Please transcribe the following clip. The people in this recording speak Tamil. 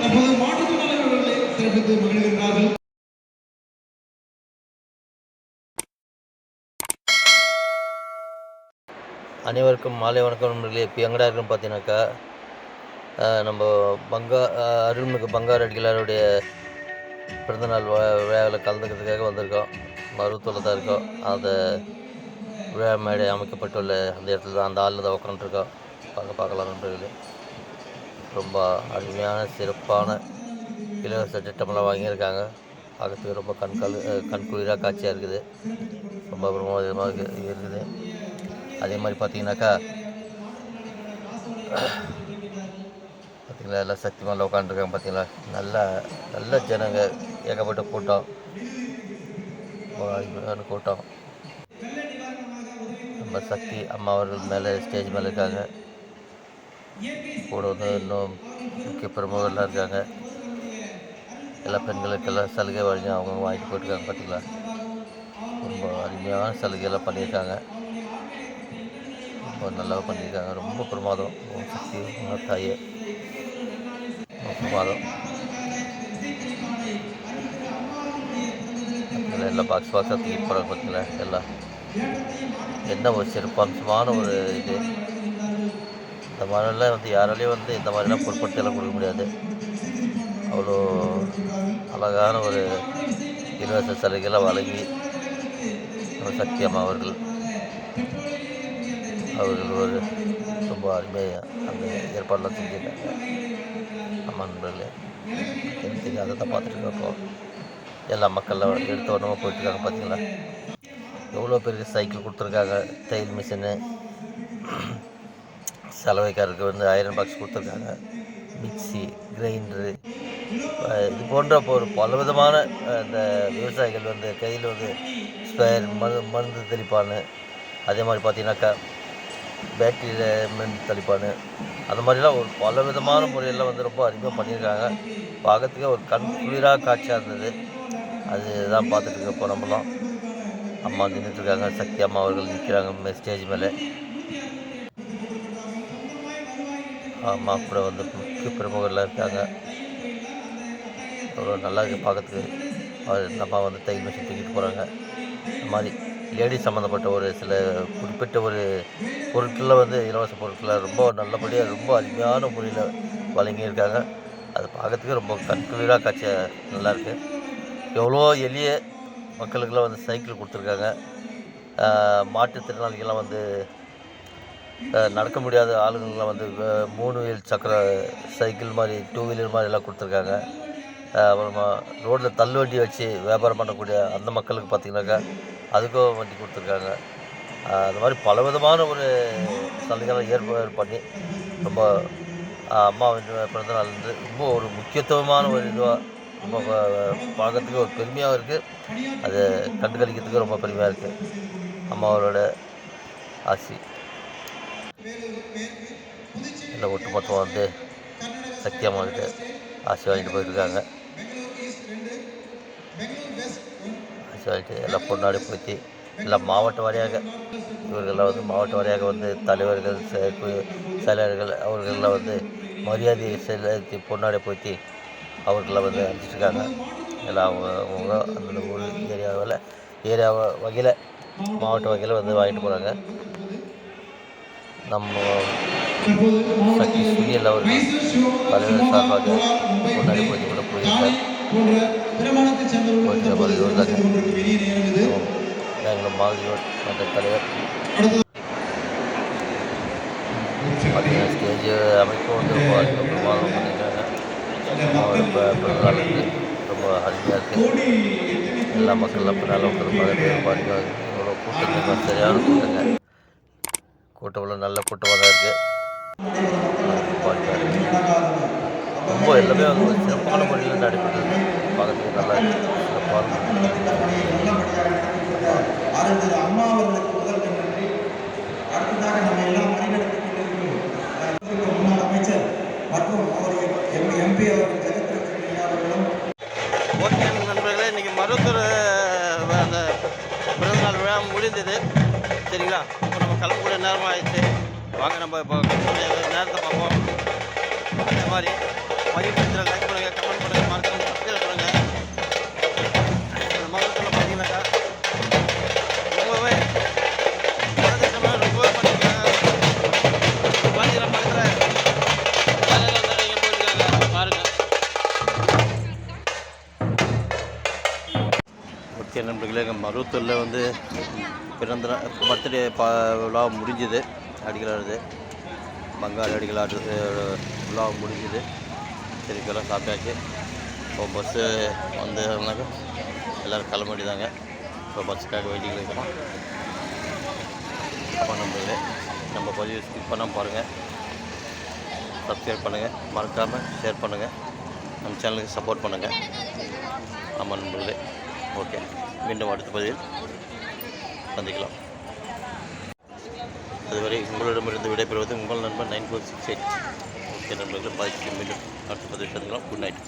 தற்போது சிறப்பித்து அனைவருக்கும் மாலை வணக்கம் நண்பர்களே. இப்போ எங்கடா இருக்குன்னு பார்த்தீங்கன்னாக்கா நம்ம பங்கா அருள்மிகு பங்கார் அடிகளாருடைய பிறந்தநாள் விழாவில் கலந்துக்கிறதுக்காக வந்திருக்கோம். மருத்துவத்தில் தான் இருக்கோம். அதை விழா மேடை அமைக்கப்பட்டுள்ள அந்த இடத்துல தான் அந்த ஆளில் தான் உட்காந்துருக்கோம் பார்க்க பார்க்கலாம் நண்பர்களே. ரொம்ப அருமையான சிறப்பான இலவச திட்டமெல்லாம் வாங்கியிருக்காங்க. பார்க்கறதுக்கு ரொம்ப கண்கால் கண்குளிராக காட்சியாக இருக்குது. ரொம்ப பிரமாதமாக இருக்கு- இருக்குது. அதே மாதிரி பார்த்தீங்கன்னாக்கா பார்த்தீங்களா எல்லாம் சக்தி மேலே உட்காந்துருக்காங்க பார்த்தீங்களா? நல்லா நல்ல ஜனங்க ஏகப்பட்ட கூட்டம். ரொம்ப அருமையான கூட்டம். நம்ம சக்தி அம்மா அவர்கள் மேலே ஸ்டேஜ் மேலே இருக்காங்க கூட வந்து இன்னும் முக்கிய பிரமுகர்லாம் இருக்காங்க எல்லா பெண்களுக்கெல்லாம் சலுகை வழங்கி அவங்க வாங்கிட்டு போயிட்டுருக்காங்க பார்த்தீங்களா ரொம்ப அருமையான சலுகையெல்லாம் பண்ணியிருக்காங்க ரொம்ப நல்லா பண்ணியிருக்காங்க ரொம்ப பிரமாதம் ஓம் சக்தி உங்க தாயே ரொம்ப பிரமாதம் பார்த்தீங்களா எல்லாம் பாக்ஸ் பாக்ஸாக தூக்கிட்டு போகிறாங்க பார்த்தீங்களா எல்லாம் என்ன ஒரு சிறப்பம்சமான ஒரு இது? இந்த மாதிரிலாம் வந்து யாராலையும் வந்து இந்த மாதிரிலாம் பொருட்படுத்தலாம் கொடுக்க முடியாது. அவ்வளோ அழகான ஒரு இலவச சலுகைகளை வழங்கி நம்ம சக்தி அம்மா அவர்கள் அவர்கள் ஒரு ரொம்ப அருமையாக அந்த ஏற்பாடெலாம் செஞ்சுருக்காங்க. அம்மா நண்பர்களே எனக்கு அதை தான் பார்த்துட்டு இருக்கோம். எல்லா மக்கள்லாம் எடுத்த உடனே போயிட்டுருக்காங்க பார்த்தீங்களா? எவ்வளோ பெரிய சைக்கிள் கொடுத்துருக்காங்க? தையல் மிஷினு சலவைக்காரருக்கு வந்து அயரன் பாக்ஸ் கொடுத்துருக்காங்க. மிக்ஸி கிரைண்டரு இது போன்ற இப்போ ஒரு பல விதமான அந்த விவசாயிகள் வந்து கையில் வந்து ஸ்பேர் மரு மருந்து தெளிப்பானு அதே மாதிரி பார்த்தீங்கன்னாக்கா பேட்டரியில் மருந்து தெளிப்பானு அந்த மாதிரிலாம் ஒரு பல விதமான முறையில் வந்து ரொம்ப அதிகமாக பண்ணியிருக்காங்க. பார்க்கறதுக்கே ஒரு கண் குளிராக காட்சியாக இருந்தது. அதுதான் பார்த்துட்டு இருக்கப்போ நம்மளாம் அம்மா நின்றுட்டுருக்காங்க சக்தி அம்மா அவர்கள் நிற்கிறாங்க ஸ்டேஜ் மேலே. அம்மா கூட வந்து முக்கிய பிரமுகர்லாம் இருக்காங்க. அவ்வளோ நல்லா இருக்குது பார்க்கறதுக்கு. அவர் நம்ம வந்து தையல் மிஷின் தூக்கிட்டு போகிறாங்க இந்த மாதிரி லேடிஸ் சம்மந்தப்பட்ட ஒரு சில குறிப்பிட்ட ஒரு பொருட்களில் வந்து இலவச பொருட்களை ரொம்ப நல்லபடியாக ரொம்ப அருமையான முறையில் வழங்கியிருக்காங்க. அது பார்க்கறதுக்கு ரொம்ப கண்குளிராக காட்சியாக நல்லாயிருக்கு எவ்வளோ எளிய மக்களுக்கெல்லாம் வந்து சைக்கிள் கொடுத்துருக்காங்க. மாற்றுத்திறனாளிகள்லாம் வந்து நடக்க முடியாத ஆளுங்கள்லாம் வந்து மூணு வீல் சக்கர சைக்கிள் மாதிரி டூ வீலர் மாதிரி எல்லாம் கொடுத்துருக்காங்க. அப்புறமா ரோட்டில் தள்ளுவண்டி வச்சு வியாபாரம் பண்ணக்கூடிய அந்த மக்களுக்கு பார்த்திங்கனாக்கா அதுக்கும் வண்டி கொடுத்துருக்காங்க. அது மாதிரி பல விதமான ஒரு சலுகைகளை ஏற்பாடு பண்ணி ரொம்ப அம்மா அம்மாவின் பிறந்த நாள் வந்து ரொம்ப ஒரு முக்கியத்துவமான ஒரு இதுவாக ரொம்ப பார்க்கறதுக்கு ஒரு பெருமையாகவும் இருக்குது அது கண்டுகளிக்கிறதுக்கு ரொம்ப பெருமையாக இருக்குது அம்மாவோட ஆசி. இல்லை ஒட்டுமொத்தமாக வந்து சக்தி அம்மா ஆசி வாங்கிட்டு போயிருக்காங்க ஆசி வாங்கிட்டு எல்லாம் பொண்ணாடி போத்தி எல்லாம் மாவட்ட வாரியாக இவர்கள்லாம் வந்து மாவட்ட வாரியாக வந்து தலைவர்கள் செயற்கு செயலர்கள் அவர்கள்லாம் வந்து மரியாதை செலுத்தி பொன்னாடை போத்தி அவர்களெலாம் வந்து அடிச்சிருக்காங்க எல்லாம் அவங்க அவங்க அந்தந்த ஊர் ஏரியாவில் ஏரியா வகையில் மாவட்ட வகையில் வந்து வாங்கிட்டு போகிறாங்க நம்ம சக்தி சுனில் அவர்கள் தலைவர் சார்பாக முன்னாடி போய் கூட போயிருக்கார். நாங்கள் மாவட்ட மன்ற தலைவர். ஸ்டேஜ் அமைப்பு வந்து அதுக்கப்புறமா அற்புதமாக பண்ணியிருக்காங்க அம்மாவோட ப- பிறந்தநாள் வந்து ரொம்ப அருமையாக இருக்குது எல்லா மக்கள்லாம் பின்னால் உட்காந்து இருக்குது இவ்வளோ கூட்டங்கள் சரியான கூட்டங்க கூட்டமெல்லாம் நல்ல கூட்டமாக தான் இருக்குது ரொம்ப எல்லாமே வந்து சிறப்பான முறையில் நடைபெற்றது. பார்க்கறதுக்கு நல்லா இருக்கு. நன்றி அடுத்ததாக நம்ம எல்லாம் வழிநடத்திக் முன்னாள் அமைச்சர் மற்றும் அவருடைய நம்ம இப்போ நேரத்தை பார்ப்போம். இந்த மாதிரி பதிவு பண்ணுற லைக் பண்ணுங்கள் கமெண்ட் பண்ணுங்கள் மறக்காம சப்ஸ்கிரைப் பண்ணுங்கள் இந்த பார்த்தீங்கன்னாக்கா ரொம்பவே பார்த்தீங்கன்னா பாருங்கள் ஓகே நண்பர்களே எங்கள் மருவத்தூரில் வந்து பிறந்த பர்த்டே பா விழா முடிஞ்சுது. அடிக்கலாடுது பங்காளி ஆட்டு ஃபுல்லாக முடிஞ்சுது. திருக்கெல்லாம் சாப்பிட்டாச்சு. இப்போ பஸ்ஸு வந்ததுனாக்கா எல்லோரும் கிளம்ப இப்போ பஸ்ஸுக்காக வெயிட்டிங் இருக்கிறோம். ஆமாம் நண்பர்களே நம்ம பதிவு ஸ்கிப் பண்ணாமல் பாருங்கள் சப்ஸ்கிரைப் பண்ணுங்கள் மறக்காமல் ஷேர் பண்ணுங்கள் நம்ம சேனலுக்கு சப்போர்ட் பண்ணுங்கள் ஆமாம் நண்பர்களே. ஓகே மீண்டும் அடுத்த பதிவில் சந்திக்கலாம். அதுவரை உங்களிடமிருந்து விடைபெறுவது உங்கள் நண்பர் nine four six eight. Okay நண்பர்களே பாதிக்கு மீண்டும் அடுத்த பதிவு சந்திக்கலாம். Good night.